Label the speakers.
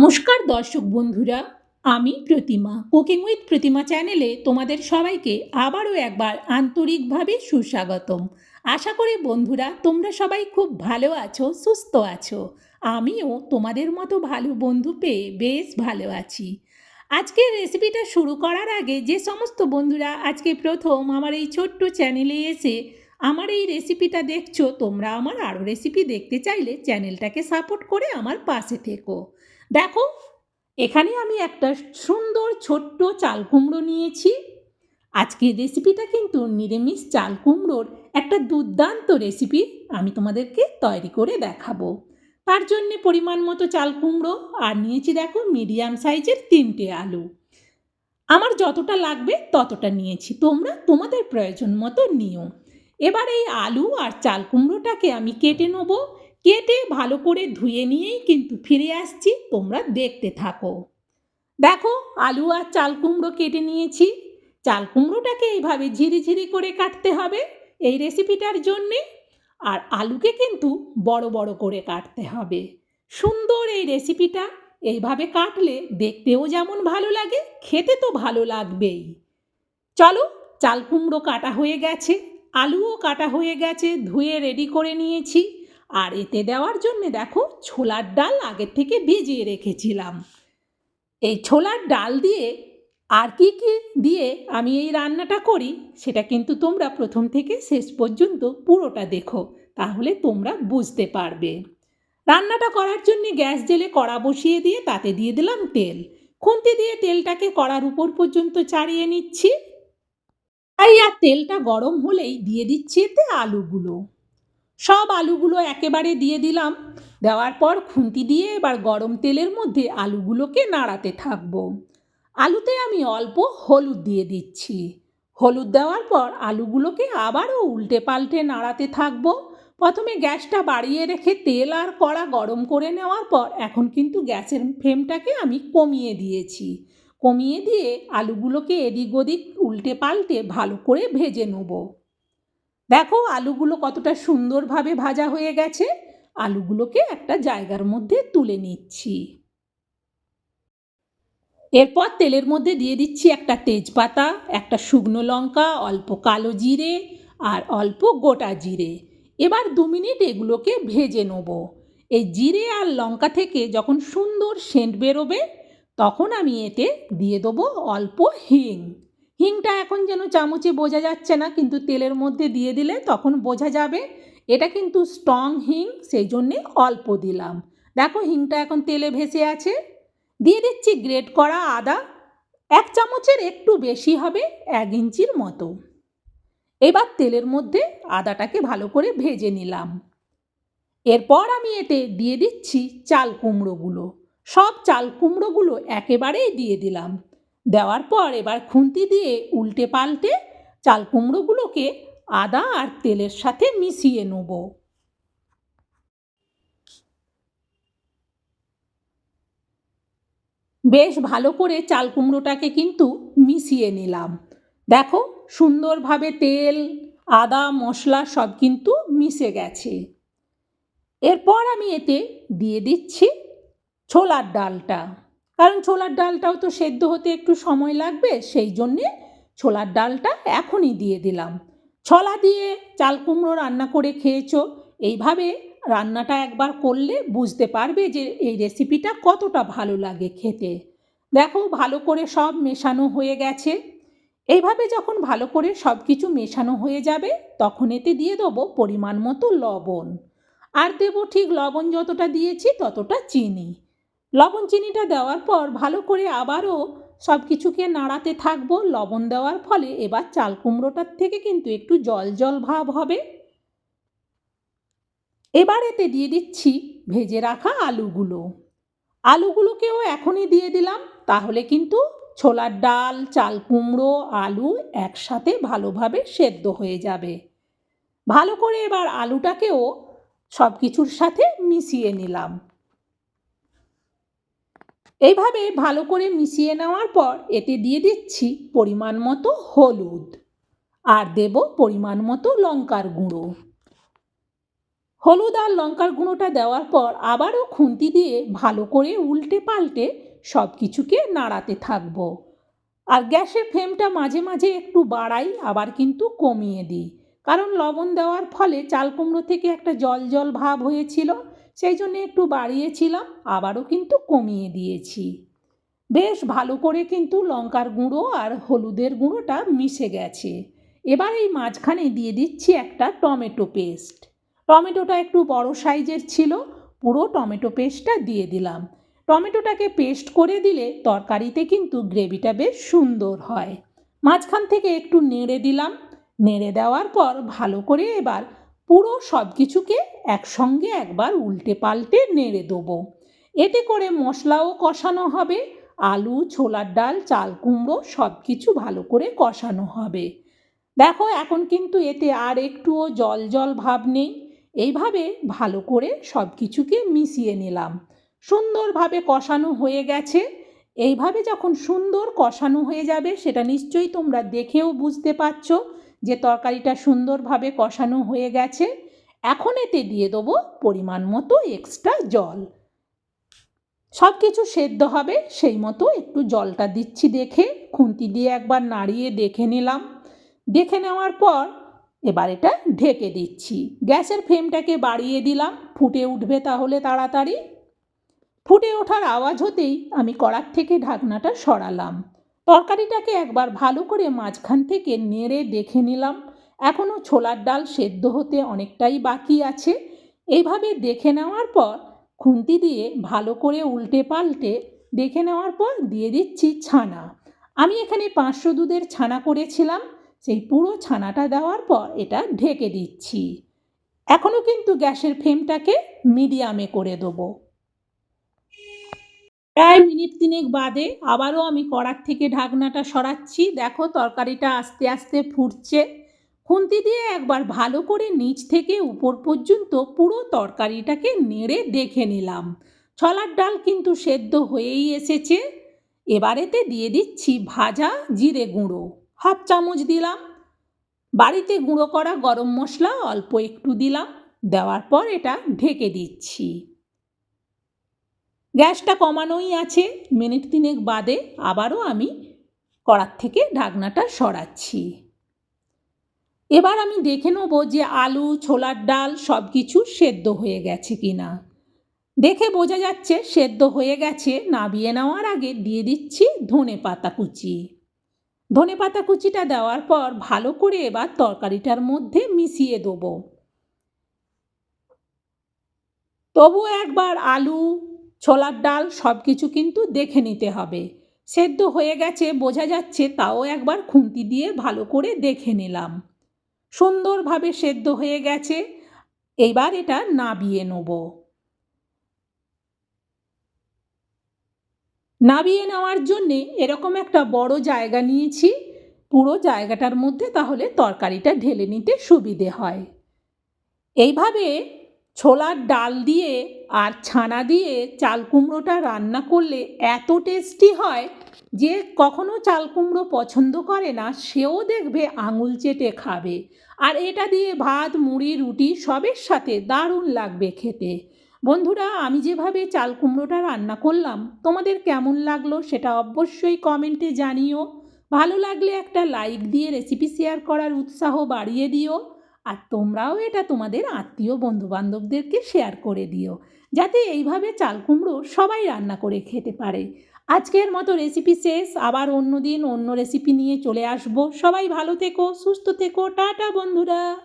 Speaker 1: নমস্কার দর্শক বন্ধুরা, আমি প্রতিমা। কুকিং উইথ প্রতিমা চ্যানেলে তোমাদের সবাইকে আবারও একবার আন্তরিকভাবে সুস্বাগতম। আশা করি বন্ধুরা, তোমরা সবাই খুব ভালো আছো, সুস্থ আছো। আমিও তোমাদের মতো ভালো বন্ধু পেয়ে বেশ ভালো আছি। আজকের রেসিপিটা শুরু করার আগে যে সমস্ত বন্ধুরা আজকে প্রথম আমার এই ছোট্ট চ্যানেলে এসে আমার এই রেসিপিটা দেখছ, তোমরা আমার আরও রেসিপি দেখতে চাইলে চ্যানেলটাকে সাপোর্ট করে আমার পাশে থেকো। দেখো, এখানে আমি একটা সুন্দর ছোট্ট চাল কুমড়ো নিয়েছি। আজকের রেসিপিটা কিন্তু নিরামিষ চাল কুমড়োর একটা দুর্দান্ত রেসিপি আমি তোমাদেরকে তৈরি করে দেখাবো। তার জন্যে পরিমাণ মতো চাল কুমড়ো আর নিয়েছি দেখো মিডিয়াম সাইজের তিনটে আলু। আমার যতটা লাগবে ততটা নিয়েছি, তোমরা তোমাদের প্রয়োজন মতো নিও। এবার এই আলু আর চাল কুমড়োটাকে আমি কেটে নেব। কেটে ভালো করে ধুয়ে নিয়েই কিন্তু ফিরে আসছি, তোমরা দেখতে থাকো। দেখো, আলু আর চাল কুমড়ো কেটে নিয়েছি। চাল কুমড়োটাকে এইভাবে ঝিরিঝিরি করে কাটতে হবে এই রেসিপিটার জন্যে। আর আলুকে কিন্তু বড় বড় করে কাটতে হবে। সুন্দর এই রেসিপিটা। এইভাবে কাটলে দেখতেও যেমন ভালো লাগে, খেতে তো ভালো লাগবেই। চলো, চাল কুমড়ো কাটা হয়ে গেছে। আলুও কাটা হয়ে গেছে, ধুয়ে রেডি করে নিয়েছি। আর এতে দেওয়ার জন্য দেখো ছোলার ডাল আগের থেকে ভিজিয়ে রেখেছিলাম। এই ছোলার ডাল দিয়ে আর কি কি দিয়ে আমি এই রান্নাটা করি সেটা কিন্তু তোমরা প্রথম থেকে শেষ পর্যন্ত পুরোটা দেখো, তাহলে তোমরা বুঝতে পারবে। রান্নাটা করার জন্য গ্যাস জেলে কড়া বসিয়ে দিয়ে তাতে দিয়ে দিলাম তেল। খুন্তি দিয়ে তেলটাকে কড়ার উপর পর্যন্ত চাড়িয়ে নিচ্ছি। আর তেলটা গরম হলেই দিয়ে দিচ্ছি এতে আলুগুলো। সব আলুগুলো একেবারে দিয়ে দিলাম। দেওয়ার পর খুন্তি দিয়ে এবার গরম তেলের মধ্যে আলুগুলোকে নাড়াতে থাকব। আলুতে আমি অল্প হলুদ দিয়ে দিচ্ছি। হলুদ দেওয়ার পর আলুগুলোকে আবারও উল্টে পাল্টে নাড়াতে থাকব। প্রথমে গ্যাসটা বাড়িয়ে রেখে তেল আর কড়া গরম করে নেওয়ার পর এখন কিন্তু গ্যাসের ফ্লেমটাকে আমি কমিয়ে দিয়েছি। কমিয়ে দিয়ে আলুগুলোকে এদিক ওদিক উল্টে পাল্টে ভালো করে ভেজে নেব। দেখো, আলুগুলো কতটা সুন্দরভাবে ভাজা হয়ে গেছে। আলুগুলোকে একটা জায়গার মধ্যে তুলে নিচ্ছি। এরপর তেলের মধ্যে দিয়ে দিচ্ছি একটা তেজপাতা, একটা শুকনো লঙ্কা, অল্প কালো জিরে আর অল্প গোটা জিরে। এবার দু মিনিট এগুলোকে ভেজে নেব। এই জিরে আর লঙ্কা থেকে যখন সুন্দর সেন্ট বেরোবে, তখন আমি এতে দিয়ে দেবো অল্প হিং। হিংটা এখন যেন চামচে বোঝা যাচ্ছে না, কিন্তু তেলের মধ্যে দিয়ে দিলে তখন বোঝা যাবে। এটা কিন্তু স্ট্রং হিং, সেই জন্যে অল্প দিলাম। দেখো হিংটা এখন তেলে ভেসে আছে। দিয়ে দিচ্ছি গ্রেট করা আদা। এক চামচের একটু বেশি হবে এক ইঞ্চির মতো। এবার তেলের মধ্যে আদাটাকে ভালো করে ভেজে নিলাম। এরপর আমি এতে দিয়ে দিচ্ছি চাল কুমড়োগুলো। সব চাল কুমড়োগুলো একেবারেই দিয়ে দিলাম। দেওয়ার পর এবার খুন্তি দিয়ে উল্টে পাল্টে চাল কুমড়োগুলোকে আদা আর তেলের সাথে মিশিয়ে নেব। বেশ ভালো করে চাল কুমড়োটাকে কিন্তু মিশিয়ে নিলাম। দেখো, সুন্দরভাবে তেল, আদা, মশলা সব কিন্তু মিশে গেছে। এরপর আমি এতে দিয়ে দিচ্ছি ছোলার ডালটা। কারণ ছোলার ডালটাও তো সেদ্ধ হতে একটু সময় লাগবে, সেই জন্যে ছোলার ডালটা এখনই দিয়ে দিলাম। ছলা দিয়ে চাল কুমড়ো রান্না করে খেয়েছো, এইভাবে রান্নাটা একবার করলে বুঝতে পারবে যে এই রেসিপিটা কতটা ভালো লাগে খেতে। দেখো ভালো করে সব মেশানো হয়ে গেছে। এইভাবে যখন ভালো করে সব কিছু মেশানো হয়ে যাবে, তখন এতে দিয়ে দেবো পরিমাণ মতো লবণ। আর দেবো ঠিক লবণ যতটা দিয়েছি ততটা চিনি। লবণ চিনিটা দেওয়ার পর ভালো করে আবারও সব কিছুকে নাড়াতে থাকব। লবণ দেওয়ার ফলে এবার চাল কুমড়োটার থেকে কিন্তু একটু জল জল ভাব হবে। এবার এতে দিয়ে দিচ্ছি ভেজে রাখা আলুগুলো। আলুগুলোকেও এখনই দিয়ে দিলাম। তাহলে কিন্তু ছোলার ডাল, চাল কুমড়ো, আলু একসাথে ভালোভাবে সেদ্ধ হয়ে যাবে। ভালো করে এবার আলুটাকেও সব কিছুর সাথে মিশিয়ে নিলাম। এইভাবে ভালো করে মিশিয়ে নেওয়ার পর এতে দিয়ে দিচ্ছি পরিমাণ মতো হলুদ। আর দেব পরিমাণ মতো লঙ্কার গুঁড়ো। হলুদ আর লঙ্কার গুঁড়োটা দেওয়ার পর আবারও খুন্তি দিয়ে ভালো করে উল্টে পাল্টে সব কিছুকে নাড়াতে থাকব। আর গ্যাসের ফ্লেমটা মাঝে মাঝে একটু বাড়াই আবার কিন্তু কমিয়ে দিই। কারণ লবণ দেওয়ার ফলে চাল কুমড়ো থেকে একটা জল জল ভাব হয়েছিল। সেই জন্য একটু বাড়িয়েছিলাম, আবারও কিন্তু কমিয়ে দিয়েছি। বেশ ভালো করে কিন্তু লঙ্কার গুঁড়ো আর হলুদের গুঁড়োটা মিশে গেছে। এবার এই মাঝখানে দিয়ে দিচ্ছি একটা টমেটো পেস্ট। টমেটোটা একটু বড় সাইজের ছিল, পুরো টমেটো পেস্টটা দিয়ে দিলাম। টমেটোটাকে পেস্ট করে দিলে তরকারিতে কিন্তু গ্রেভিটা বেশ সুন্দর হয়। মাঝখান থেকে একটু নেড়ে দিলাম। নেড়ে দেওয়ার পর ভালো করে এবার পুরো সব কিছুকে একসঙ্গে একবার উল্টে পাল্টে নেড়ে দেবো। এতে করে মশলাও কষানো হবে, আলু, ছোলার ডাল, চাল কুমড়ো সব কিছু ভালো করে কষানো হবে। দেখো, এখন কিন্তু এতে আর একটুও জল জল ভাব নেই। এইভাবে ভালো করে সব কিছুকে মিশিয়ে নিলাম। সুন্দরভাবে কষানো হয়ে গেছে। এইভাবে যখন সুন্দর কষানো হয়ে যাবে, সেটা নিশ্চয়ই তোমরা দেখেও বুঝতে পারছ। যে তরকারিটা সুন্দরভাবে কষানো হয়ে গেছে, এখন এতে দিয়ে দেবো পরিমাণ মতো এক্সট্রা জল। সব কিছু সেদ্ধ হবে, সেই মতো একটু জলটা দিচ্ছি দেখে, খুন্তি দিয়ে একবার নাড়িয়ে দেখে নিলাম। দেখে নেওয়ার পর এবার এটা ঢেকে দিচ্ছি। গ্যাসের ফ্লেমটাকে বাড়িয়ে দিলাম, ফুটে উঠবে তাহলে তাড়াতাড়ি। ফুটে ওঠার আওয়াজ হতেই আমি কড়ার থেকে ঢাকনাটা সরালাম। তরকারিটাকে একবার ভালো করে মাঝখান থেকে নেড়ে দেখে নিলাম। এখনও ছোলার ডাল সেদ্ধ হতে অনেকটাই বাকি আছে। এইভাবে দেখে নেওয়ার পর খুন্তি দিয়ে ভালো করে উল্টে পাল্টে দেখে নেওয়ার পর দিয়ে দিচ্ছি ছানা। আমি এখানে পাঁচশো দুধের ছানা করেছিলাম। সেই পুরো ছানাটা দেওয়ার পর এটা ঢেকে দিচ্ছি। এখনও কিন্তু গ্যাসের ফ্লেমটাকে মিডিয়ামে করে দেবো। প্রায় মিনিট তিনেক বাদে আবারও আমি কড়ার থেকে ঢাকনাটা সরাচ্ছি। দেখো তরকারিটা আস্তে আস্তে ফুটছে। খুন্তি দিয়ে একবার ভালো করে নিচ থেকে উপর পর্যন্ত পুরো তরকারিটাকে নেড়ে দেখে নিলাম। ছলার ডাল কিন্তু সেদ্ধ হয়েই এসেছে। এবারেতে দিয়ে দিচ্ছি ভাজা জিরে গুঁড়ো। হাফ চামচ দিলাম। বাড়িতে গুঁড়ো করা গরম মশলা অল্প একটু দিলাম। দেওয়ার পর এটা ঢেকে দিচ্ছি। গ্যাসটা কমানোই আছে। মিনিট তিনেক বাদে আবারও আমি কড়ার থেকে ঢাকনাটা সরাচ্ছি। এবার আমি দেখে নেব যে আলু, ছোলার ডাল সব কিছু সেদ্ধ হয়ে গেছে কি না দেখে বোঝা যাচ্ছে সেদ্ধ হয়ে গেছে, নাবিয়ে নেওয়ার আগে দিয়ে দিচ্ছি ধনে পাতা কুচি। ধনে পাতা কুচিটা দেওয়ার পর ভালো করে এবার তরকারিটার মধ্যে মিশিয়ে দেবো। তবু একবার আলু ছোলার ডাল সব কিছু কিন্তু দেখে নিতে হবে। সেদ্ধ হয়ে গেছে, বোঝা যাচ্ছে তাও একবার খুন্তি দিয়ে ভালো করে দেখে নিলাম। সুন্দরভাবে সেদ্ধ হয়ে গেছে এইবার এটা নাবিয়ে নেব। নাবিয়ে নেওয়ার জন্যে এরকম একটা বড় জায়গা নিয়েছি, পুরো জায়গাটার মধ্যে তাহলে তরকারিটা ঢেলে নিতে সুবিধে হয়। এইভাবে ছোলার ডাল দিয়ে আর ছানা দিয়ে চাল কুমড়োটা রান্না করলে এত টেস্টি হয় যে কখনো চাল কুমড়ো পছন্দ করে না, সেও দেখবে আঙুল চেটে খাবে। আর এটা দিয়ে ভাত, মুড়ি, রুটি সবের সাথে দারুণ লাগবে খেতে। বন্ধুরা, আমি যেভাবে চাল কুমড়োটা রান্না করলাম, তোমাদের কেমন লাগল সেটা অবশ্যই কমেন্টে জানিও। ভালো লাগলে একটা লাইক দিয়ে রেসিপি শেয়ার করার উৎসাহ বাড়িয়ে দিও। আর তোমরাও এটা তোমাদের আত্মীয় বন্ধুবান্ধবদেরকে শেয়ার করে দিও, যাতে এইভাবে চাল কুমড়ো সবাই রান্না করে খেতে পারে। আজকের মতো রেসিপি শেষ, আবার অন্য দিন অন্য রেসিপি নিয়ে চলে আসব। সবাই ভালো থেকো, সুস্থ থেকো, টাটা বন্ধুরা।